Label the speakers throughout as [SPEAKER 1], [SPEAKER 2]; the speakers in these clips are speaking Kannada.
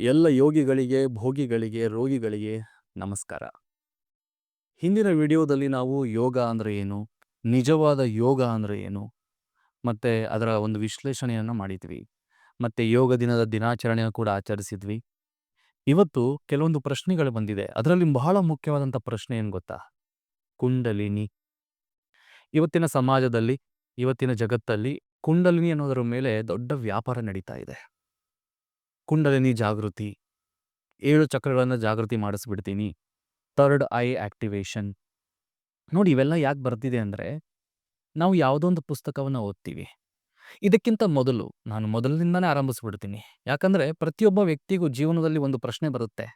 [SPEAKER 1] ಎಲ್ಲ ಯೋಗಿಗಳಿಗೆ, ಭೋಗಿಗಳಿಗೆ, ರೋಗಿಗಳಿಗೆ ನಮಸ್ಕಾರ. ಹಿಂದಿನ ವಿಡಿಯೋದಲ್ಲಿ ನಾವು ಯೋಗ ಅಂದರೆ ಏನು, ನಿಜವಾದ ಯೋಗ ಅಂದರೆ ಏನು, ಮತ್ತು ಅದರ ಒಂದು ವಿಶ್ಲೇಷಣೆಯನ್ನು ಮಾಡಿದ್ವಿ. ಮತ್ತು ಯೋಗ ದಿನದ ದಿನಾಚರಣೆಯನ್ನು ಕೂಡ ಆಚರಿಸಿದ್ವಿ. ಇವತ್ತು ಕೆಲವೊಂದು ಪ್ರಶ್ನೆಗಳು ಬಂದಿದೆ. ಅದರಲ್ಲಿ ಬಹಳ ಮುಖ್ಯವಾದಂಥ ಪ್ರಶ್ನೆ ಏನು ಗೊತ್ತಾ? ಕುಂಡಲಿನಿ. ಇವತ್ತಿನ ಸಮಾಜದಲ್ಲಿ, ಇವತ್ತಿನ ಜಗತ್ತಲ್ಲಿ ಕುಂಡಲಿನಿ ಅನ್ನೋದರ ಮೇಲೆ ದೊಡ್ಡ ವ್ಯಾಪಾರ ನಡೀತಾ ಇದೆ. ಕುಂಡಲಿನಿ ಜಾಗೃತಿ. ಏಳು ಚಕ್ರಗಳನ್ನು ಜಾಗೃತಿ ಮಾಡಿಸ್ಬಿಡ್ತೀನಿ. Third eye activation. ನೋಡಿ ಇವೆಲ್ಲ ಯಾಕೆ ಬರ್ತಿದೆ ಅಂದರೆ, ನಾವು ಯಾವುದೋ ಒಂದು ಪುಸ್ತಕವನ್ನು ಓದ್ತೀವಿ. ಇದಕ್ಕಿಂತ ಮೊದಲು ನಾನು ಮೊದಲಿನಿಂದನೇ ಆರಂಭಿಸ್ಬಿಡ್ತೀನಿ. ಯಾಕಂದರೆ ಪ್ರತಿಯೊಬ್ಬ ವ್ಯಕ್ತಿಗೂ ಜೀವನದಲ್ಲಿ ಒಂದು ಪ್ರಶ್ನೆ ಬರುತ್ತೆ.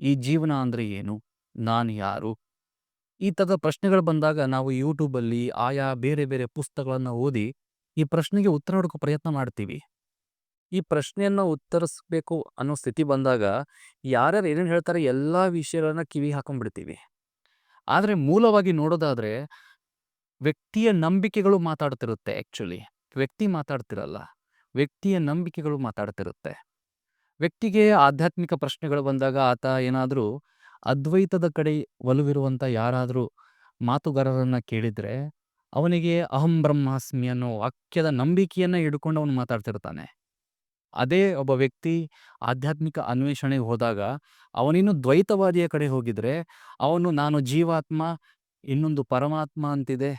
[SPEAKER 1] ಈ ಜೀವನ ಅಂದರೆ ಏನು? ನಾನು ಯಾರು? ಈ ಥರದ ಪ್ರಶ್ನೆಗಳು ಬಂದಾಗ ನಾವು ಯೂಟ್ಯೂಬಲ್ಲಿ ಆಯಾ ಬೇರೆ ಬೇರೆ ಪುಸ್ತಕಗಳನ್ನು ಓದಿ ಈ ಪ್ರಶ್ನೆಗೆ ಉತ್ತರ ಹುಡುಕೋ ಪ್ರಯತ್ನ ಮಾಡ್ತೀವಿ. ಈ ಪ್ರಶ್ನೆಯನ್ನು ಉತ್ತರಿಸ್ಬೇಕು ಅನ್ನೋ ಸ್ಥಿತಿ ಬಂದಾಗ ಯಾರ್ಯಾರು ಏನೇನು ಹೇಳ್ತಾರೆ ಎಲ್ಲ ವಿಷಯಗಳನ್ನ ಕಿವಿ ಹಾಕೊಂಡ್ಬಿಡ್ತೀವಿ. ಆದರೆ ಮೂಲವಾಗಿ ನೋಡೋದಾದ್ರೆ ವ್ಯಕ್ತಿಯ ನಂಬಿಕೆಗಳು ಮಾತಾಡ್ತಿರುತ್ತೆ ಆ್ಯಕ್ಚುಲಿ ವ್ಯಕ್ತಿ ಮಾತಾಡ್ತಿರಲ್ಲ. ವ್ಯಕ್ತಿಯ ನಂಬಿಕೆಗಳು ಮಾತಾಡ್ತಿರುತ್ತೆ. ವ್ಯಕ್ತಿಗೆ ಆಧ್ಯಾತ್ಮಿಕ ಪ್ರಶ್ನೆಗಳು ಬಂದಾಗ ಆತ ಏನಾದರೂ ಅದ್ವೈತದ ಕಡೆ ಒಲವಿರುವಂಥ ಯಾರಾದರೂ ಮಾತುಗಾರರನ್ನು ಕೇಳಿದರೆ ಅವನಿಗೆ ಅಹಂ ಬ್ರಹ್ಮಾಸ್ಮಿ ಅನ್ನೋ ವಾಕ್ಯದ ನಂಬಿಕೆಯನ್ನು ಹಿಡ್ಕೊಂಡು ಅವನು ಮಾತಾಡ್ತಿರ್ತಾನೆ. ಅದೇ ಒಬ್ಬ ವ್ಯಕ್ತಿ ಆಧ್ಯಾತ್ಮಿಕ ಅನ್ವೇಷಣೆಗೆ ಹೋದಾಗ, ಅವನಿನ್ನು ದ್ವೈತವಾದಿಯ ಕಡೆ ಹೋಗಿದ್ರೆ, ಅವನು ನಾನು ಜೀವಾತ್ಮ, ಇನ್ನೊಂದು ಪರಮಾತ್ಮ ಅಂತಿದೆ,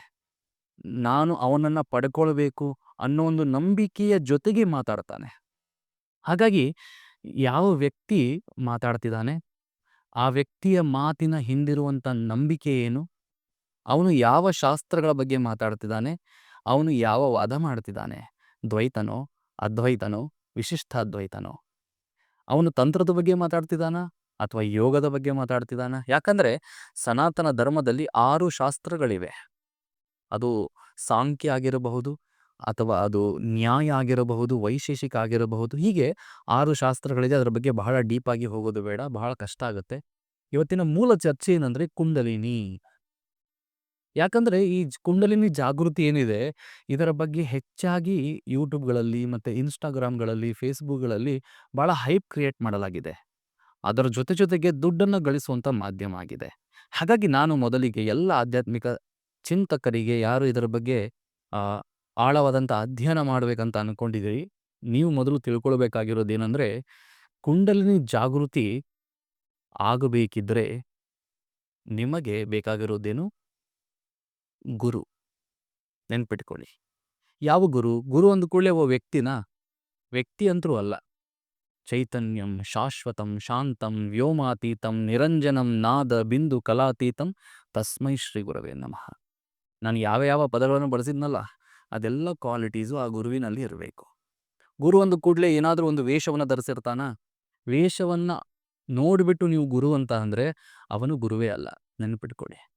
[SPEAKER 1] ನಾನು ಅವನನ್ನು ಪಡ್ಕೊಳ್ಬೇಕು ಅನ್ನೋ ಒಂದು ನಂಬಿಕೆಯ ಜೊತೆಗೆ ಮಾತಾಡ್ತಾನೆ. ಹಾಗಾಗಿ ಯಾವ ವ್ಯಕ್ತಿ ಮಾತಾಡ್ತಿದ್ದಾನೆ? ಆ ವ್ಯಕ್ತಿಯ ಮಾತಿನ ಹಿಂದಿರುವಂಥ ನಂಬಿಕೆ ಏನು? ಅವನು ಯಾವ ಶಾಸ್ತ್ರಗಳ ಬಗ್ಗೆ ಮಾತಾಡ್ತಿದ್ದಾನೆ? ಅವನು ಯಾವ ವಾದ ಮಾಡ್ತಿದ್ದಾನೆ? ದ್ವೈತನೋ, ಅದ್ವೈತನೋ? ವಿಶಿಷ್ಟಾದ್ವೈತನೋ? ಅವನು ತಂತ್ರದ ಬಗ್ಗೆ ಮಾತಾಡ್ತಿದ್ದಾನ? ಅಥವಾ ಯೋಗದ ಬಗ್ಗೆ ಮಾತಾಡ್ತಿದ್ದಾನ? ಯಾಕಂದ್ರೆ ಸನಾತನ ಧರ್ಮದಲ್ಲಿ ಆರು ಶಾಸ್ತ್ರಗಳಿವೆ. ಅದು ಸಾಂಖ್ಯ ಆಗಿರಬಹುದು ಅಥವಾ ಅದು ನ್ಯಾಯ ಆಗಿರಬಹುದು, ವೈಶೇಷಿಕ ಆಗಿರಬಹುದು. ಹೀಗೆ ಆರು ಶಾಸ್ತ್ರಗಳಿದೆ. ಅದರ ಬಗ್ಗೆ ಬಹಳ ಡೀಪ್ ಆಗಿ ಹೋಗೋದು ಬೇಡ. ಬಹಳ ಕಷ್ಟ ಆಗುತ್ತೆ. ಇವತ್ತಿನ ಮೂಲ ಚರ್ಚೆ ಏನಂದ್ರೆ ಕುಂಡಲಿನಿ. ಯಾಕಂದ್ರೆ ಈ ಕುಂಡಲಿನಿ ಜಾಗೃತಿ ಏನಿದೆ, ಇದರ ಬಗ್ಗೆ ಹೆಚ್ಚಾಗಿ ಯೂಟ್ಯೂಬ್ಗಳಲ್ಲಿ ಮತ್ತೆ ಇನ್ಸ್ಟಾಗ್ರಾಮ್ಗಳಲ್ಲಿ, ಫೇಸ್ಬುಕ್ಗಳಲ್ಲಿ ಭಾಳ ಹೈಪ್ ಕ್ರಿಯೇಟ್ ಮಾಡಲಾಗಿದೆ. ಅದರ ಜೊತೆ ಜೊತೆಗೆ ದುಡ್ಡನ್ನು ಗಳಿಸುವಂಥ ಮಾಧ್ಯಮ ಆಗಿದೆ. ಹಾಗಾಗಿ ನಾನು ಮೊದಲಿಗೆ ಎಲ್ಲ ಆಧ್ಯಾತ್ಮಿಕ ಚಿಂತಕರಿಗೆ ಯಾರು ಇದರ ಬಗ್ಗೆ ಆಳವಾದಂಥ ಅಧ್ಯಯನ ಮಾಡಬೇಕಂತ ಅನ್ಕೊಂಡಿದ್ದೀರಿ, ನೀವು ಮೊದಲು ತಿಳ್ಕೊಳ್ಬೇಕಾಗಿರೋದೇನೆಂದರೆ, ಕುಂಡಲಿನಿ ಜಾಗೃತಿ ಆಗಬೇಕಿದ್ರೆ ನಿಮಗೆ ಬೇಕಾಗಿರೋದೇನು? ಗುರು. ನೆನ್ಪಿಟ್ಕೊಳ್ಳಿ. ಯಾವ ಗುರು? ಗುರು ಅಂದ ಕೂಡಲೇ ಓ ವ್ಯಕ್ತಿನ? ವ್ಯಕ್ತಿ ಅಂತರೂ ಅಲ್ಲ. ಚೈತನ್ಯಂ, ಶಾಶ್ವತಂ, ಶಾಂತಂ, ವ್ಯೋಮಾತೀತಂ, ನಿರಂಜನಂ, ನಾದ, ಬಿಂದು, ಕಲಾತೀತಂ, ತಸ್ಮೈ ಶ್ರೀ ಗುರವೇ ನಮಃ. ನಾನು ಯಾವ ಯಾವ ಪದಗಳನ್ನು ಬಳಸಿದ್ನಲ್ಲ, ಅದೆಲ್ಲ ಕ್ವಾಲಿಟೀಸು ಆ ಗುರುವಿನಲ್ಲಿ ಇರಬೇಕು. ಗುರು ಅಂದ ಕೂಡಲೇ ಏನಾದರೂ ಒಂದು ವೇಷವನ್ನು ಧರಿಸಿರ್ತಾನ? ವೇಷವನ್ನು ನೋಡಿಬಿಟ್ಟು ನೀವು ಗುರು ಅಂತ ಅಂದರೆ ಅವನು ಗುರುವೇ ಅಲ್ಲ. ನೆನ್ಪಿಟ್ಕೊಳ್ಳಿ.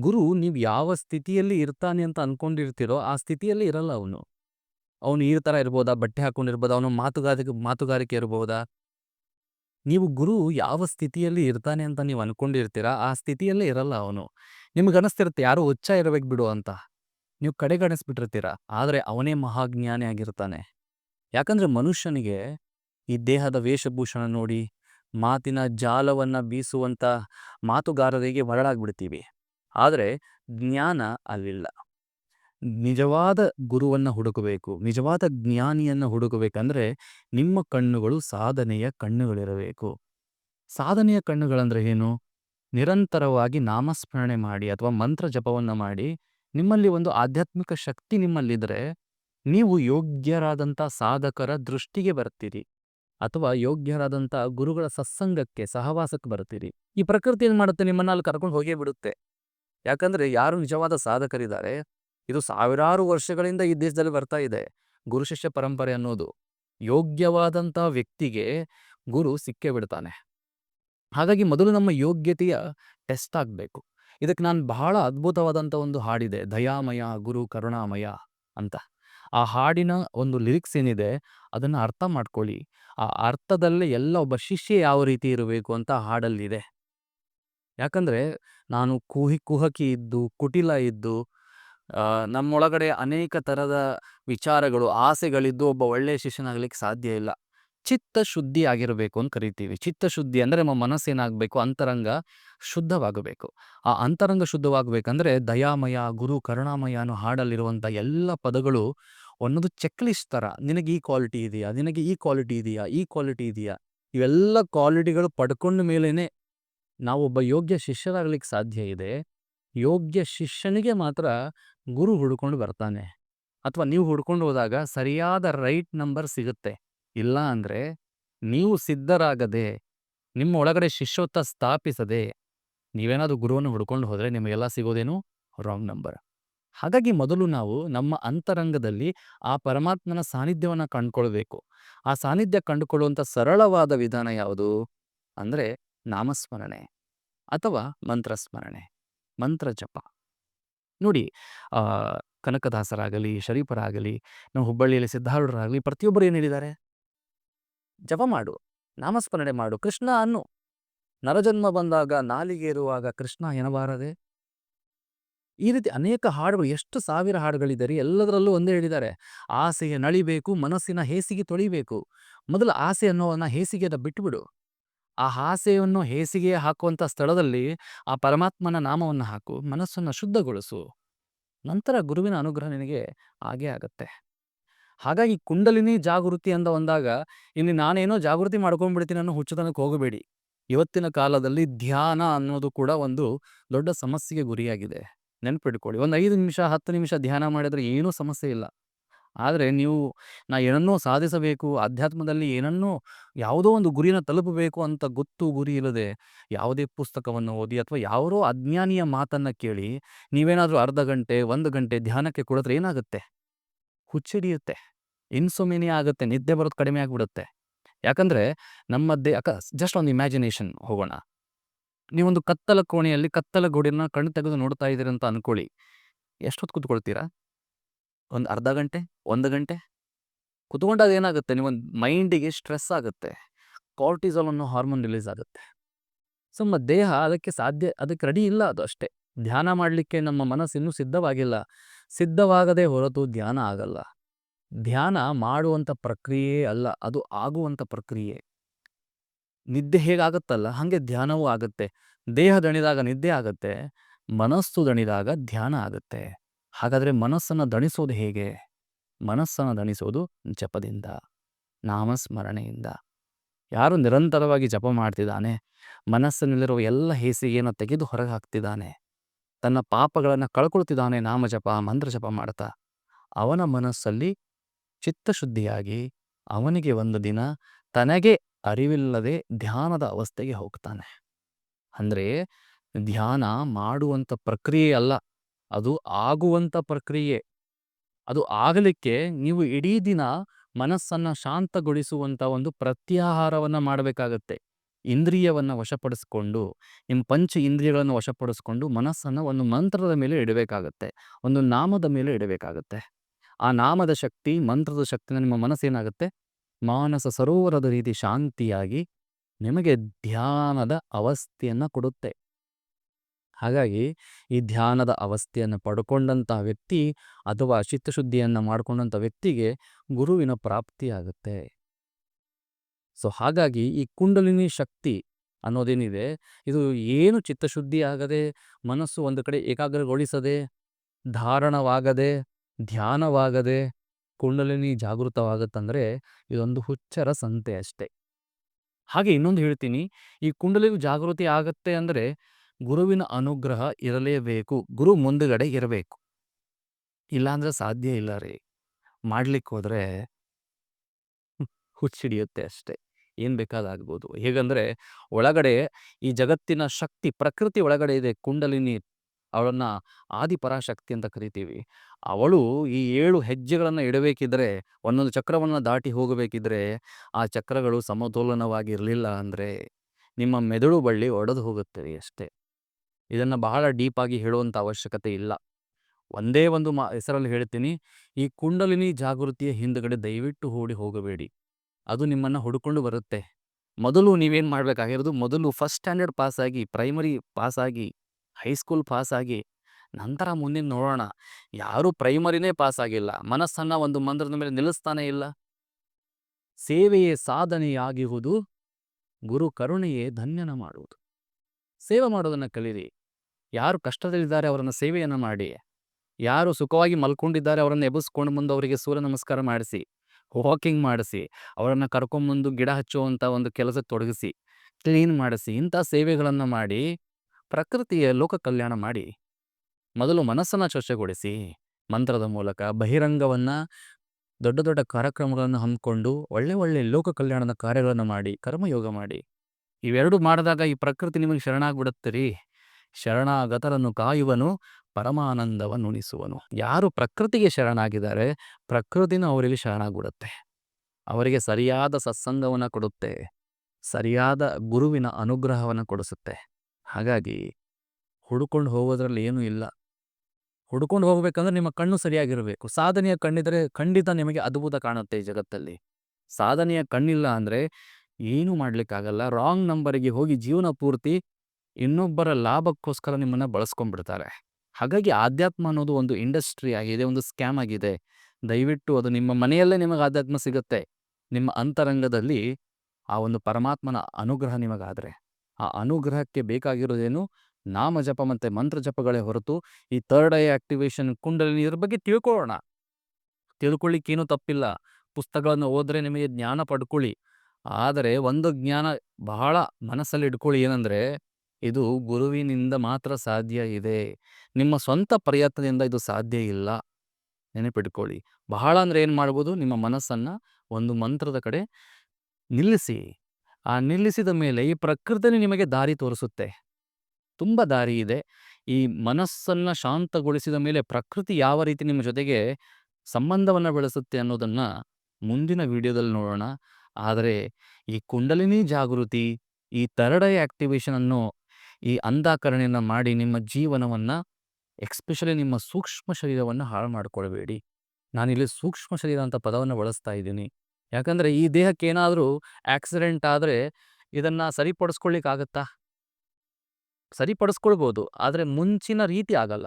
[SPEAKER 1] ಗುರು, ನೀವು ಯಾವ ಸ್ಥಿತಿಯಲ್ಲಿ ಇರ್ತಾನೆ ಅಂತ ಅನ್ಕೊಂಡಿರ್ತೀರೋ ಆ ಸ್ಥಿತಿಯಲ್ಲಿ ಇರಲ್ಲ ಅವನು. ಅವನು ಈ ಥರ ಇರ್ಬೋದಾ? ಬಟ್ಟೆ ಹಾಕೊಂಡಿರ್ಬೋದಾ? ಅವನು ಮಾತುಗಾರಿಕೆ ಮಾತುಗಾರಿಕೆ ಇರ್ಬೋದಾ? ನೀವು ಗುರು, ಯಾವ ಸ್ಥಿತಿಯಲ್ಲಿ ಇರ್ತಾನೆ ಅಂತ ನೀವು ಅನ್ಕೊಂಡಿರ್ತೀರಾ? ಆ ಸ್ಥಿತಿಯಲ್ಲೇ ಇರಲ್ಲ ಅವನು. ನಿಮ್ಗೆ ಅನಿಸ್ತಿರುತ್ತೆ, ಯಾರೋ ಹುಚ್ಚ ಇರಬೇಕು ಬಿಡು ಅಂತ. ನೀವು ಕಡೆಗಣಿಸ್ಬಿಟ್ಟಿರ್ತೀರ? ಆದರೆ ಅವನೇ ಮಹಾಜ್ಞಾನಿ ಆಗಿರ್ತಾನೆ. ಯಾಕಂದ್ರೆ ಮನುಷ್ಯನಿಗೆ ಈ ದೇಹದ ವೇಷಭೂಷಣ ನೋಡಿ, ಮಾತಿನ ಜಾಲವನ್ನ ಬೀಸುವಂಥ ಮಾತುಗಾರರಿಗೆ ಮರಳಾಗ್ಬಿಡ್ತೀವಿ ಆದರೆ ಜ್ಞಾನ ಅಲ್ಲಿಲ್ಲ. ನಿಜವಾದ ಗುರುವನ್ನು ಹುಡುಕಬೇಕು, ನಿಜವಾದ ಜ್ಞಾನಿಯನ್ನು ಹುಡುಕಬೇಕಂದ್ರೆ ನಿಮ್ಮ ಕಣ್ಣುಗಳು ಸಾಧನೆಯ ಕಣ್ಣುಗಳಿರಬೇಕು. ಸಾಧನೆಯ ಕಣ್ಣುಗಳಂದ್ರೆ ಏನು? ನಿರಂತರವಾಗಿ ನಾಮಸ್ಮರಣೆ ಮಾಡಿ ಅಥವಾ ಮಂತ್ರ ಜಪವನ್ನು ಮಾಡಿ ನಿಮ್ಮಲ್ಲಿ ಒಂದು ಆಧ್ಯಾತ್ಮಿಕ ಶಕ್ತಿ ನಿಮ್ಮಲ್ಲಿದ್ದರೆ ನೀವು ಯೋಗ್ಯರಾದಂಥ ಸಾಧಕರ ದೃಷ್ಟಿಗೆ ಬರ್ತೀರಿ. ಅಥವಾ ಯೋಗ್ಯರಾದಂಥ ಗುರುಗಳ ಸತ್ಸಂಗಕ್ಕೆ, ಸಹವಾಸಕ್ಕೆ ಬರ್ತೀರಿ. ಈ ಪ್ರಕೃತಿ ಏನು ಮಾಡುತ್ತೆ? ನಿಮ್ಮನ್ನ ಅಲ್ಲಿ ಕರ್ಕೊಂಡು ಹೋಗೇ ಬಿಡುತ್ತೆ. ಯಾಕಂದ್ರೆ ಯಾರು ನಿಜವಾದ ಸಾಧಕರಿದ್ದಾರೆ. ಇದು ಸಾವಿರಾರು ವರ್ಷಗಳಿಂದ ಈ ದೇಶದಲ್ಲಿ ಬರ್ತಾ ಇದೆ. ಗುರು ಶಿಷ್ಯ ಪರಂಪರೆ ಅನ್ನೋದು. ಯೋಗ್ಯವಾದಂಥ ವ್ಯಕ್ತಿಗೆ ಗುರು ಸಿಕ್ಕೇ ಬಿಡ್ತಾನೆ. ಹಾಗಾಗಿ ಮೊದಲು ನಮ್ಮ ಯೋಗ್ಯತೆಯ ಟೆಸ್ಟ್ ಆಗಬೇಕು. ಇದಕ್ಕೆ ನಾನು ಬಹಳ ಅದ್ಭುತವಾದಂಥ ಒಂದು ಹಾಡಿದೆ. ದಯಾಮಯ, ಗುರು ಕರುಣಾಮಯ ಅಂತ. ಆ ಹಾಡಿನ ಒಂದು ಲಿರಿಕ್ಸ್ ಏನಿದೆ, ಅದನ್ನು ಅರ್ಥ ಮಾಡ್ಕೊಳ್ಳಿ. ಆ ಅರ್ಥದಲ್ಲೇ ಎಲ್ಲ ಒಬ್ಬ ಶಿಷ್ಯ ಯಾವ ರೀತಿ ಇರಬೇಕು ಅಂತ ಹಾಡಲ್ಲಿದೆ. ಯಾಕಂದ್ರೆ ನಾನು ಕುಹಿ ಕುಹಕಿ ಇದ್ದು ಕುಟಿಲ ಇದ್ದು ನಮ್ಮೊಳಗಡೆ ಅನೇಕ ಥರದ ವಿಚಾರಗಳು ಆಸೆಗಳಿದ್ದು ಒಬ್ಬ ಒಳ್ಳೆಯ ಶಿಷ್ಯನಾಗಲಿಕ್ಕೆ ಸಾಧ್ಯ ಇಲ್ಲ ಚಿತ್ತ ಶುದ್ಧಿ ಆಗಿರಬೇಕು ಅಂತ ಕರಿತೀವಿ. ಚಿತ್ತ ಶುದ್ಧಿ ಅಂದರೆ ನಮ್ಮ ಮನಸ್ಸೇನಾಗಬೇಕು ಅಂತರಂಗ ಶುದ್ಧವಾಗಬೇಕು. ಆ ಅಂತರಂಗ ಶುದ್ಧವಾಗಬೇಕಂದ್ರೆ ದಯಾಮಯ, ಗುರು ಕರುಣಾಮಯ ಅನ್ನೋ ಹಾಡಲ್ಲಿರುವಂಥ ಎಲ್ಲ ಪದಗಳು ಒಂದೊಂದು ಚೆಕ್ ಲಿಸ್ಟ್ ಥರ. ನಿನಗೆ ಈ ಕ್ವಾಲಿಟಿ ಇದೆಯಾ? ನಿನಗೆ ಈ ಕ್ವಾಲಿಟಿ ಇದೆಯಾ? ಈ ಕ್ವಾಲಿಟಿ ಇದೆಯಾ? ಇವೆಲ್ಲ ಕ್ವಾಲಿಟಿಗಳು ಪಡ್ಕೊಂಡ ಮೇಲೇನೆ ನಾವೊಬ್ಬ ಯೋಗ್ಯ ಶಿಷ್ಯರಾಗಲಿಕ್ಕೆ ಸಾಧ್ಯ ಇದೆ. ಯೋಗ್ಯ ಶಿಷ್ಯನಿಗೆ ಮಾತ್ರ ಗುರು ಹುಡ್ಕೊಂಡು ಬರ್ತಾನೆ. ಅಥವಾ ನೀವು ಹುಡ್ಕೊಂಡು ಹೋದಾಗ ಸರಿಯಾದ ರೈಟ್ ನಂಬರ್ ಸಿಗುತ್ತೆ. ಇಲ್ಲ ಅಂದ್ರೆ ನೀವು ಸಿದ್ಧರಾಗದೆ, ನಿಮ್ಮ ಒಳಗಡೆ ಶಿಷ್ಯತ್ವ ಸ್ಥಾಪಿಸದೆ, ನೀವೇನಾದರೂ ಗುರುವನ್ನು ಹುಡ್ಕೊಂಡು ಹೋದರೆ ನಿಮಗೆಲ್ಲ ಸಿಗೋದೇನು ರಾಂಗ್ ನಂಬರ್. ಹಾಗಾಗಿ ಮೊದಲು ನಾವು ನಮ್ಮ ಅಂತರಂಗದಲ್ಲಿ ಆ ಪರಮಾತ್ಮನ ಸಾನ್ನಿಧ್ಯವನ್ನು ಕಂಡುಕೊಳ್ಬೇಕು ಆ ಸಾನ್ನಿಧ್ಯ ಕಂಡುಕೊಳ್ಳುವಂಥ ಸರಳವಾದ ವಿಧಾನ ಯಾವುದು? ಅಂದ್ರೆ ನಾಮಸ್ಮರಣೆ ಅಥವಾ ಮಂತ್ರಸ್ಮರಣೆ, ಮಂತ್ರ ಜಪ. ನೋಡಿ ಕನಕದಾಸರಾಗಲಿ, ಶರೀಫರಾಗಲಿ, ನಮ್ಮ ಹುಬ್ಬಳ್ಳಿಯಲ್ಲಿ ಸಿದ್ಧಾರೂಢರಾಗಲಿ ಪ್ರತಿಯೊಬ್ಬರು ಏನು ಹೇಳಿದ್ದಾರೆ? ಜಪ ಮಾಡು, ನಾಮಸ್ಮರಣೆ ಮಾಡು, ಕೃಷ್ಣ ಅನ್ನು. ನರಜನ್ಮ ಬಂದಾಗ ನಾಲಿಗೆ ಇರುವಾಗ ಕೃಷ್ಣ ಎನಬಾರದೆ ಈ ರೀತಿ ಅನೇಕ ಹಾಡುಗಳು ಎಷ್ಟು ಸಾವಿರ ಹಾಡುಗಳಿದ್ದಾರೆ ಎಲ್ಲದರಲ್ಲೂ ಒಂದೇ ಹೇಳಿದ್ದಾರೆ. ಆಸೆಯ ನಳಿಬೇಕು, ಮನಸ್ಸಿನ ಹೇಸಿಗೆ ತೊಳಿಬೇಕು. ಮೊದಲು ಆಸೆ ಅನ್ನೋವನ್ನ ಹೇಸಿಗೆಯನ್ನ ಬಿಟ್ಟುಬಿಡು. ಆ ಆಸೆಯನ್ನು ಹೇಸಿಗೆ ಹಾಕುವಂಥ ಸ್ಥಳದಲ್ಲಿ ಆ ಪರಮಾತ್ಮನ ನಾಮವನ್ನು ಹಾಕು. ಮನಸ್ಸನ್ನು ಶುದ್ಧಗೊಳಿಸು. ನಂತರ ಗುರುವಿನ ಅನುಗ್ರಹ ನಿನಗೆ ಆಗೇ ಆಗತ್ತೆ. ಹಾಗಾಗಿ ಕುಂಡಲಿನಿ ಜಾಗೃತಿ ಅಂತ ಬಂದಾಗ ಇಲ್ಲಿ ನಾನೇನೋ ಜಾಗೃತಿ ಮಾಡ್ಕೊಂಡ್ಬಿಡ್ತೀನಿ ಅನ್ನೋ ಹುಚ್ಚುತನಕ್ಕೆ ಹೋಗಬೇಡಿ. ಇವತ್ತಿನ ಕಾಲದಲ್ಲಿ ಧ್ಯಾನ ಅನ್ನೋದು ಕೂಡ ಒಂದು ದೊಡ್ಡ ಸಮಸ್ಯೆಗೆ ಗುರಿಯಾಗಿದೆ. ನೆನ್ಪಿಟ್ಕೊಳ್ಳಿ ಒಂದು ಐದು ನಿಮಿಷ, 10 ನಿಮಿಷ ಧ್ಯಾನ ಮಾಡಿದ್ರೆ ಏನೂ ಸಮಸ್ಯೆ ಇಲ್ಲ. ಆದರೆ ನೀವು ನಾ ಏನನ್ನೋ ಸಾಧಿಸಬೇಕು, ಆಧ್ಯಾತ್ಮದಲ್ಲಿ ಏನನ್ನೋ ಯಾವುದೋ ಒಂದು ಗುರಿನ ತಲುಪಬೇಕು ಅಂತ ಗೊತ್ತು ಗುರಿ ಇಲ್ಲದೆ ಯಾವುದೇ ಪುಸ್ತಕವನ್ನು ಓದಿ ಅಥವಾ ಯಾರೋ ಅಜ್ಞಾನಿಯ ಮಾತನ್ನ ಕೇಳಿ ನೀವೇನಾದರೂ ಅರ್ಧ ಗಂಟೆ, ಒಂದು ಗಂಟೆ ಧ್ಯಾನಕ್ಕೆ ಕೊಡಿದ್ರೆ ಏನಾಗುತ್ತೆ? ಹುಚ್ಚಿಡಿಯುತ್ತೆ. ಇನ್ಸೊಮೇನಿ ಆಗುತ್ತೆ. ನಿದ್ದೆ ಬರೋದು ಕಡಿಮೆ ಆಗಿಬಿಡುತ್ತೆ ಯಾಕಂದ್ರೆ ನಮ್ಮ ಅಕ ಜಸ್ಟ್ ಒಂದು ಇಮ್ಯಾಜಿನೇಷನ್ ಹೋಗೋಣ. ನೀವೊಂದು ಕತ್ತಲ ಕೋಣೆಯಲ್ಲಿ ಕತ್ತಲ ಗೋಡೆಯನ್ನ ಕಣ್ಣು ತೆಗೆದು ನೋಡ್ತಾ ಇದ್ದೀರಿ ಅಂತ ಅಂದ್ಕೊಳ್ಳಿ ಎಷ್ಟೊತ್ತು ಕೂತ್ಕೊಳ್ತೀರಾ? ಒಂದು ಅರ್ಧ ಗಂಟೆ? ಒಂದು ಗಂಟೆ? ಕುತ್ಕೊಂಡಾಗ ಏನಾಗುತ್ತೆ? ನಿಮ್ಮ ಮೈಂಡಿಗೆ ಸ್ಟ್ರೆಸ್ ಆಗುತ್ತೆ. ಕಾರ್ಟಿಸಾಲ್ ಅನ್ನೋ ಹಾರ್ಮೋನ್ ರಿಲೀಸ್ ಆಗುತ್ತೆ. ಸೊ ನಮ್ಮ ದೇಹ ಅದಕ್ಕೆ ಸಾಧ್ಯ ಅದಕ್ಕೆ ರೆಡಿ ಇಲ್ಲ ಅದು ಅಷ್ಟೇ. ಧ್ಯಾನ ಮಾಡಲಿಕ್ಕೆ ನಮ್ಮ ಮನಸ್ಸು ಇನ್ನೂ ಸಿದ್ಧವಾಗಿಲ್ಲ. ಸಿದ್ಧವಾಗದೆ ಹೊರತು ಧ್ಯಾನ ಆಗಲ್ಲ. ಧ್ಯಾನ ಮಾಡುವಂಥ ಪ್ರಕ್ರಿಯೆ ಅಲ್ಲ, ಅದು ಆಗುವಂಥ ಪ್ರಕ್ರಿಯೆ. ನಿದ್ದೆ ಹೇಗಾಗುತ್ತಲ್ಲ ಹಾಗೆ ಧ್ಯಾನವೂ ಆಗುತ್ತೆ. ದೇಹ ದಣಿದಾಗ ನಿದ್ದೆ ಆಗುತ್ತೆ ಮನಸ್ಸು ದಣಿದಾಗ ಧ್ಯಾನ ಆಗತ್ತೆ. ಹಾಗಾದ್ರೆ ಮನಸ್ಸನ್ನು ದಣಿಸೋದು ಹೇಗೆ? ಮನಸ್ಸನ್ನ ದಣಿಸೋದು ಜಪದಿಂದ, ನಾಮಸ್ಮರಣೆಯಿಂದ. ಯಾರು ನಿರಂತರವಾಗಿ ಜಪ ಮಾಡ್ತಿದ್ದಾನೆ, ಮನಸ್ಸಿನಲ್ಲಿರುವ ಎಲ್ಲ ಹೇಸಿಗೆಯನ್ನು ತೆಗೆದು ಹೊರಗೆ ಹಾಕ್ತಿದ್ದಾನೆ, ತನ್ನ ಪಾಪಗಳನ್ನು ಕಳ್ಕೊಳ್ತಿದ್ದಾನೆ ನಾಮಜಪ, ಮಂತ್ರಜಪ ಮಾಡ್ತಾ, ಅವನ ಮನಸ್ಸಲ್ಲಿ ಚಿತ್ತಶುದ್ಧಿಯಾಗಿ ಅವನಿಗೆ ಒಂದು ದಿನ ತನಗೆ ಅರಿವಿಲ್ಲದೆ ಧ್ಯಾನದ ಅವಸ್ಥೆಗೆ ಹೋಗ್ತಾನೆ. ಅಂದ್ರೆ ಧ್ಯಾನ ಮಾಡುವಂಥ ಪ್ರಕ್ರಿಯೆ ಅಲ್ಲ, ಅದು ಆಗುವಂಥ ಪ್ರಕ್ರಿಯೆ. ಅದು ಆಗಲಿಕ್ಕೆ ನೀವು ಇಡೀ ದಿನ ಮನಸ್ಸನ್ನ ಶಾಂತಗೊಳಿಸುವಂಥ ಒಂದು ಪ್ರತ್ಯಾಹಾರವನ್ನ ಮಾಡಬೇಕಾಗತ್ತೆ. ಇಂದ್ರಿಯವನ್ನ ವಶಪಡಿಸ್ಕೊಂಡು ನಿಮ್ಮ ಪಂಚ ಇಂದ್ರಿಯಗಳನ್ನು ವಶಪಡಿಸ್ಕೊಂಡು ಮನಸ್ಸನ್ನ ಒಂದು ಮಂತ್ರದ ಮೇಲೆ ಇಡಬೇಕಾಗತ್ತೆ. ಒಂದು ನಾಮದ ಮೇಲೆ ಇಡಬೇಕಾಗತ್ತೆ. ಆ ನಾಮದ ಶಕ್ತಿ, ಮಂತ್ರದ ಶಕ್ತಿನ ನಿಮ್ಮ ಮನಸ್ಸೇನಾಗುತ್ತೆ? ಮಾನಸ ಸರೋವರದ ರೀತಿ ಶಾಂತಿಯಾಗಿ ನಿಮಗೆ ಧ್ಯಾನದ ಅವಸ್ಥೆಯನ್ನು ಕೊಡುತ್ತೆ. ಹಾಗಾಗಿ ಈ ಧ್ಯಾನದ ಅವಸ್ಥೆಯನ್ನು ಪಡ್ಕೊಂಡಂಥ ವ್ಯಕ್ತಿ ಅಥವಾ ಚಿತ್ತಶುದ್ಧಿಯನ್ನು ಮಾಡಿಕೊಂಡಂಥ ವ್ಯಕ್ತಿಗೆ ಗುರುವಿನ ಪ್ರಾಪ್ತಿಯಾಗುತ್ತೆ. ಸೊ ಹಾಗಾಗಿ ಈ ಕುಂಡಲಿನಿ ಶಕ್ತಿ ಅನ್ನೋದೇನಿದೆ, ಇದು ಏನು ಚಿತ್ತಶುದ್ಧಿ ಆಗದೆ, ಮನಸ್ಸು ಒಂದು ಕಡೆ ಏಕಾಗ್ರಗೊಳಿಸದೆ, ಧಾರಣವಾಗದೆ, ಧ್ಯಾನವಾಗದೆ ಕುಂಡಲಿನಿ ಜಾಗೃತವಾಗುತ್ತಂದರೆ ಇದೊಂದು ಹುಚ್ಚರ ಸಂತೆ ಅಷ್ಟೆ. ಹಾಗೆ ಇನ್ನೊಂದು ಹೇಳ್ತೀನಿ, ಈ ಕುಂಡಲಿನಿ ಜಾಗೃತಿ ಆಗತ್ತೆ ಅಂದ್ರೆ ಗುರುವಿನ ಅನುಗ್ರಹ ಇರಲೇಬೇಕು. ಗುರು ಮುಂದುಗಡೆ ಇರಬೇಕು. ಇಲ್ಲಾಂದ್ರೆ ಸಾಧ್ಯ ಇಲ್ಲ ರೀ. ಮಾಡ್ಲಿಕ್ಕೆ ಹೋದ್ರೆ ಹುಚ್ಚಿಡಿಯುತ್ತೆ ಅಷ್ಟೇ. ಏನು ಬೇಕಾದಾಗ್ಬೋದು. ಹೇಗಂದ್ರೆ ಒಳಗಡೆ ಈ ಜಗತ್ತಿನ ಶಕ್ತಿ ಪ್ರಕೃತಿ ಒಳಗಡೆ ಇದೆ ಕುಂಡಲಿನಿ. ಅವಳನ್ನ ಆದಿಪರಾಶಕ್ತಿ ಅಂತ ಕರಿತೀವಿ. ಅವಳು ಈ ಏಳು ಹೆಜ್ಜೆಗಳನ್ನು ಇಡಬೇಕಿದ್ರೆ, ಒಂದೊಂದು ಚಕ್ರವನ್ನು ದಾಟಿ ಹೋಗಬೇಕಿದ್ರೆ, ಆ ಚಕ್ರಗಳು ಸಮತೋಲನವಾಗಿರಲಿಲ್ಲ ಅಂದರೆ ನಿಮ್ಮ ಮೆದುಳು ಬಳ್ಳಿ ಒಡೆದು ಹೋಗುತ್ತೆ ಅಷ್ಟೇ. ಇದನ್ನ ಬಹಳ ಡೀಪಾಗಿ ಹೇಳುವಂಥ ಅವಶ್ಯಕತೆ ಇಲ್ಲ. ಒಂದೇ ಒಂದು ಮಾ ಹೆಸರಲ್ಲಿ ಹೇಳ್ತೀನಿ, ಈ ಕುಂಡಲಿನಿ ಜಾಗೃತಿಯ ಹಿಂದುಗಡೆ ದಯವಿಟ್ಟು ಓಡಿ ಹೋಗಬೇಡಿ. ಅದು ನಿಮ್ಮನ್ನ ಹುಡುಕೊಂಡು ಬರುತ್ತೆ. ಮೊದಲು ನೀವೇನು ಮಾಡಬೇಕಾಗಿರೋದು, ಮೊದಲು ಫಸ್ಟ್ ಸ್ಟ್ಯಾಂಡರ್ಡ್ ಪಾಸಾಗಿ, ಪ್ರೈಮರಿ ಪಾಸಾಗಿ, ಹೈಸ್ಕೂಲ್ ಪಾಸಾಗಿ, ನಂತರ ಮುಂದಿನ ನೋಡೋಣ. ಯಾರೂ ಪ್ರೈಮರಿನೇ ಪಾಸಾಗಿಲ್ಲ. ಮನಸ್ಸನ್ನ ಒಂದು ಮಂತ್ರದ ಮೇಲೆ ನಿಲ್ಲಿಸ್ತಾನೇ ಇಲ್ಲ. ಸೇವೆಯೇ ಸಾಧನೆಯಾಗಿರುವುದು ಗುರು ಕರುಣೆಯೇ ಧನ್ಯನ ಮಾಡುವುದು ಸೇವೆ ಮಾಡೋದನ್ನು ಕಲೀರಿ ಯಾರು ಕಷ್ಟದಲ್ಲಿದ್ದಾರೆ ಅವರನ್ನು ಸೇವೆಯನ್ನು ಮಾಡಿ, ಯಾರು ಸುಖವಾಗಿ ಮಲ್ಕೊಂಡಿದ್ದಾರೆ ಅವರನ್ನು ಎಬ್ಬಿಸ್ಕೊಂಡು ಬಂದು ಅವರಿಗೆ ಸೂರ್ಯ ನಮಸ್ಕಾರ ಮಾಡಿಸಿ, ವಾಕಿಂಗ್ ಮಾಡಿಸಿ, ಅವರನ್ನು ಕರ್ಕೊಂಬಂದು ಗಿಡ ಹಚ್ಚುವಂಥ ಒಂದು ಕೆಲಸ ತೊಡಗಿಸಿ, ಕ್ಲೀನ್ ಮಾಡಿಸಿ, ಇಂಥ ಸೇವೆಗಳನ್ನು ಮಾಡಿ, ಪ್ರಕೃತಿಯ ಲೋಕ ಕಲ್ಯಾಣ ಮಾಡಿ, ಮೊದಲು ಮನಸ್ಸನ್ನು ಚರ್ಚೆಗೊಳಿಸಿ ಮಂತ್ರದ ಮೂಲಕ ಬಹಿರಂಗವನ್ನು, ದೊಡ್ಡ ದೊಡ್ಡ ಕಾರ್ಯಕ್ರಮಗಳನ್ನು ಹಮ್ಮಿಕೊಂಡು, ಒಳ್ಳೆ ಒಳ್ಳೆ ಲೋಕ ಕಲ್ಯಾಣದ ಕಾರ್ಯಗಳನ್ನು ಮಾಡಿ, ಕರ್ಮಯೋಗ ಮಾಡಿ, ಇವೆರಡು ಮಾಡಿದಾಗ ಈ ಪ್ರಕೃತಿ ನಿಮಗೆ ಶರಣಾಗ್ಬಿಡುತ್ತೆ ರೀ. ಶರಣಾಗತರನ್ನು ಕಾಯುವನು ಪರಮಾನಂದವನ್ನುಣಿಸುವನು. ಯಾರು ಪ್ರಕೃತಿಗೆ ಶರಣಾಗಿದ್ದಾರೆ ಪ್ರಕೃತಿನೂ ಅವರಿಗೆ ಶರಣಾಗ್ಬಿಡುತ್ತೆ ಅವರಿಗೆ ಸರಿಯಾದ ಸತ್ಸಂಗವನ್ನು ಕೊಡುತ್ತೆ. ಸರಿಯಾದ ಗುರುವಿನ ಅನುಗ್ರಹವನ್ನು ಕೊಡಿಸುತ್ತೆ. ಹಾಗಾಗಿ ಹುಡುಕೊಂಡು ಹೋಗೋದ್ರಲ್ಲಿ ಏನೂ ಇಲ್ಲ. ಹುಡ್ಕೊಂಡು ಹೋಗಬೇಕಂದ್ರೆ ನಿಮ್ಮ ಕಣ್ಣು ಸರಿಯಾಗಿರಬೇಕು. ಸಾಧನೆಯ ಕಣ್ಣಿದ್ರೆ ಖಂಡಿತ ನಿಮಗೆ ಅದ್ಭುತ ಕಾಣುತ್ತೆ ಈ ಜಗತ್ತಲ್ಲಿ. ಸಾಧನೆಯ ಕಣ್ಣಿಲ್ಲ ಅಂದರೆ ಏನೂ ಮಾಡಲಿಕ್ಕಾಗಲ್ಲ. ರಾಂಗ್ ನಂಬರಿಗೆ ಹೋಗಿ ಜೀವನ ಪೂರ್ತಿ ಇನ್ನೊಬ್ಬರ ಲಾಭಕ್ಕೋಸ್ಕರ ನಿಮ್ಮನ್ನು ಬಳಸ್ಕೊಂಡ್ಬಿಡ್ತಾರೆ. ಹಾಗಾಗಿ ಆಧ್ಯಾತ್ಮ ಅನ್ನೋದು ಒಂದು ಇಂಡಸ್ಟ್ರಿ ಆಗಿದೆ, ಒಂದು ಸ್ಕ್ಯಾಮ್ ಆಗಿದೆ. ದಯವಿಟ್ಟು ಅದು ನಿಮ್ಮ ಮನೆಯಲ್ಲೇ ನಿಮಗೆ ಆಧ್ಯಾತ್ಮ ಸಿಗುತ್ತೆ. ನಿಮ್ಮ ಅಂತರಂಗದಲ್ಲಿ ಆ ಒಂದು ಪರಮಾತ್ಮನ ಅನುಗ್ರಹ ನಿಮಗಾದರೆ. ಆ ಅನುಗ್ರಹಕ್ಕೆ ಬೇಕಾಗಿರೋದೇನು ನಾಮ ಜಪ ಮತ್ತು ಮಂತ್ರ ಜಪಗಳೇ ಹೊರತು ಈ ಥರ್ಡ್ ಐ ಆಕ್ಟಿವೇಶನ್ ಕುಂಡಲಿನಿ ಇದ್ರ ಬಗ್ಗೆ ತಿಳ್ಕೊಳ್ಳೋಣ. ತಿಳ್ಕೊಳ್ಳಿಕ್ಕೇನು ತಪ್ಪಿಲ್ಲ. ಪುಸ್ತಕಗಳನ್ನು ಓದ್ರೆ ನಿಮಗೆ ಜ್ಞಾನ ಪಡ್ಕೊಳ್ಳಿ. ಆದರೆ ಒಂದು ಜ್ಞಾನ ಬಹಳ ಮನಸ್ಸಲ್ಲಿ ಇಟ್ಕೊಳ್ಳಿ ಏನಂದರೆ ಇದು ಗುರುವಿನಿಂದ ಮಾತ್ರ ಸಾಧ್ಯ ಇದೆ. ನಿಮ್ಮ ಸ್ವಂತ ಪ್ರಯತ್ನದಿಂದ ಇದು ಸಾಧ್ಯ ಇಲ್ಲ. ನೆನಪಿಟ್ಕೊಳ್ಳಿ. ಬಹಳ ಅಂದರೆ ಏನು ಮಾಡ್ಬೋದು? ನಿಮ್ಮ ಮನಸ್ಸನ್ನು ಒಂದು ಮಂತ್ರದ ಕಡೆ ನಿಲ್ಲಿಸಿ. ಆ ನಿಲ್ಲಿಸಿದ ಮೇಲೆ ಈ ಪ್ರಕೃತಿನೇ ನಿಮಗೆ ದಾರಿ ತೋರಿಸುತ್ತೆ. ತುಂಬ ದಾರಿ ಇದೆ. ಈ ಮನಸ್ಸನ್ನು ಶಾಂತಗೊಳಿಸಿದ ಮೇಲೆ ಪ್ರಕೃತಿ ಯಾವ ರೀತಿ ನಿಮ್ಮ ಜೊತೆಗೆ ಸಂಬಂಧವನ್ನು ಬೆಳೆಸುತ್ತೆ ಅನ್ನೋದನ್ನು ಮುಂದಿನ ವಿಡಿಯೋದಲ್ಲಿ ನೋಡೋಣ. ಆದರೆ ಈ ಕುಂಡಲಿನಿ ಜಾಗೃತಿ, ಈ ತರಡೈ ಐ ಆ್ಯಕ್ಟಿವೇಶನನ್ನು ಈ ಅಂಧಾಕರಣೆಯನ್ನು ಮಾಡಿ ನಿಮ್ಮ ಜೀವನವನ್ನು ಎಕ್ಸ್ಪೆಷಲಿ ನಿಮ್ಮ ಸೂಕ್ಷ್ಮ ಶರೀರವನ್ನು ಹಾಳು ಮಾಡಿಕೊಳ್ಬೇಡಿ. ನಾನಿಲ್ಲಿ ಸೂಕ್ಷ್ಮ ಶರೀರ ಅಂತ ಪದವನ್ನು ಬಳಸ್ತಾ ಇದ್ದೀನಿ. ಯಾಕಂದರೆ ಈ ದೇಹಕ್ಕೆ ಏನಾದರೂ ಆಕ್ಸಿಡೆಂಟ್ ಆದರೆ ಇದನ್ನು ಸರಿಪಡಿಸ್ಕೊಳ್ಳಿಕ್ಕಾಗತ್ತಾ ಸರಿಪಡಿಸ್ಕೊಳ್ಬೋದು, ಆದರೆ ಮುಂಚಿನ ರೀತಿ ಆಗಲ್ಲ.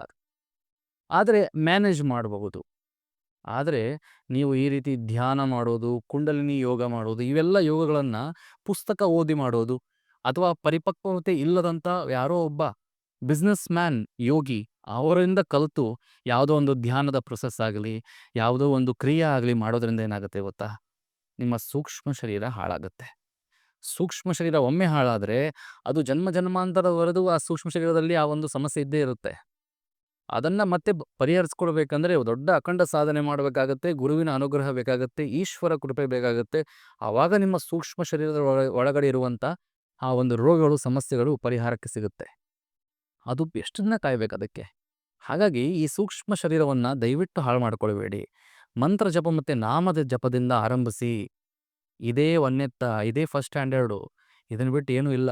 [SPEAKER 1] ಆದರೆ ಮ್ಯಾನೇಜ್ ಮಾಡಬಹುದು. ಆದರೆ ನೀವು ಈ ರೀತಿ ಧ್ಯಾನ ಮಾಡೋದು, ಕುಂಡಲಿನಿ ಯೋಗ ಮಾಡೋದು, ಇವೆಲ್ಲ ಯೋಗಗಳನ್ನು ಪುಸ್ತಕ ಓದಿ ಮಾಡೋದು ಅಥವಾ ಪರಿಪಕ್ವತೆ ಇಲ್ಲದಂಥ ಯಾರೋ ಒಬ್ಬ ಬಿಸ್ನೆಸ್ ಮ್ಯಾನ್ ಯೋಗಿ ಅವರಿಂದ ಕಲಿತು ಯಾವುದೋ ಒಂದು ಧ್ಯಾನದ ಪ್ರೊಸೆಸ್ ಆಗಲಿ, ಯಾವುದೋ ಒಂದು ಕ್ರಿಯೆ ಆಗಲಿ ಮಾಡೋದ್ರಿಂದ ಏನಾಗುತ್ತೆ ಗೊತ್ತಾ? ನಿಮ್ಮ ಸೂಕ್ಷ್ಮ ಶರೀರ ಹಾಳಾಗುತ್ತೆ. ಸೂಕ್ಷ್ಮ ಶರೀರ ಒಮ್ಮೆ ಹಾಳಾದರೆ ಅದು ಜನ್ಮ ಜನ್ಮಾಂತರದವರೆಗೂ ಆ ಸೂಕ್ಷ್ಮ ಶರೀರದಲ್ಲಿ ಆ ಒಂದು ಸಮಸ್ಯೆ ಇದ್ದೇ ಇರುತ್ತೆ. ಅದನ್ನು ಮತ್ತೆ ಪರಿಹರಿಸ್ಕೊಡ್ಬೇಕಂದ್ರೆ ದೊಡ್ಡ ಅಖಂಡ ಸಾಧನೆ ಮಾಡಬೇಕಾಗತ್ತೆ, ಗುರುವಿನ ಅನುಗ್ರಹ ಬೇಕಾಗುತ್ತೆ, ಈಶ್ವರ ಕೃಪೆ ಬೇಕಾಗುತ್ತೆ. ಆವಾಗ ನಿಮ್ಮ ಸೂಕ್ಷ್ಮ ಶರೀರದ ಒಳ ಒಳಗಡೆ ಇರುವಂಥ ಆ ಒಂದು ರೋಗಗಳು, ಸಮಸ್ಯೆಗಳು ಪರಿಹಾರಕ್ಕೆ ಸಿಗುತ್ತೆ. ಅದು ಎಷ್ಟನ್ನ ಕಾಯಬೇಕು ಅದಕ್ಕೆ? ಹಾಗಾಗಿ ಈ ಸೂಕ್ಷ್ಮ ಶರೀರವನ್ನು ದಯವಿಟ್ಟು ಹಾಳು ಮಾಡಿಕೊಳ್ಬೇಡಿ. ಮಂತ್ರ ಜಪ ಮತ್ತು ನಾಮದ ಜಪದಿಂದ ಆರಂಭಿಸಿ, ಇದೇ ಒನ್ನೆತ್ತ, ಇದೇ ಫಸ್ಟ್ ಸ್ಟ್ಯಾಂಡರ್ಡು ಇದನ್ನು ಬಿಟ್ಟು ಏನೂ ಇಲ್ಲ.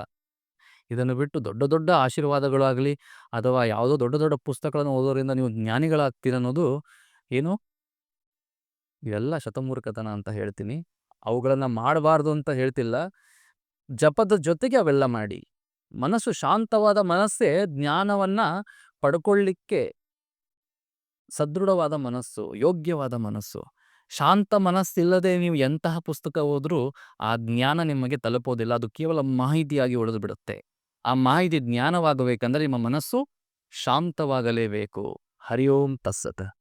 [SPEAKER 1] ಇದನ್ನು ಬಿಟ್ಟು ದೊಡ್ಡ ದೊಡ್ಡ ಆಶೀರ್ವಾದಗಳಾಗಲಿ ಅಥವಾ ಯಾವುದೋ ದೊಡ್ಡ ದೊಡ್ಡ ಪುಸ್ತಕಗಳನ್ನು ಓದೋದ್ರಿಂದ ನೀವು ಜ್ಞಾನಿಗಳಾಗ್ತೀರ ಅನ್ನೋದು ಏನು? ಇವೆಲ್ಲ ಶತಮೂರ್ಖತನ ಅಂತ ಹೇಳ್ತೀನಿ. ಅವುಗಳನ್ನು ಮಾಡಬಾರ್ದು ಅಂತ ಹೇಳ್ತಿಲ್ಲ. ಜಪದ ಜೊತೆಗೆ ಅವೆಲ್ಲ ಮಾಡಿ. ಮನಸ್ಸು ಶಾಂತವಾದ ಮನಸ್ಸೇ ಜ್ಞಾನವನ್ನು ಪಡ್ಕೊಳ್ಳಿಕ್ಕೆ ಸದೃಢವಾದ ಮನಸ್ಸು, ಯೋಗ್ಯವಾದ ಮನಸ್ಸು. ಶಾಂತ ಮನಸ್ಸಿಲ್ಲದೆ ನೀವು ಎಂತಹ ಪುಸ್ತಕ ಓದ್ರೂ ಆ ಜ್ಞಾನ ನಿಮಗೆ ತಲುಪೋದಿಲ್ಲ. ಅದು ಕೇವಲ ಮಾಹಿತಿಯಾಗಿ ಉಳಿದು ಬಿಡುತ್ತೆ ಆ ಮಾಹಿತಿ ಜ್ಞಾನವಾಗಬೇಕಂದ್ರೆ ನಿಮ್ಮ ಮನಸ್ಸು ಶಾಂತವಾಗಲೇಬೇಕು. ಹರಿ ಓಂ ತಸ್ಸತ್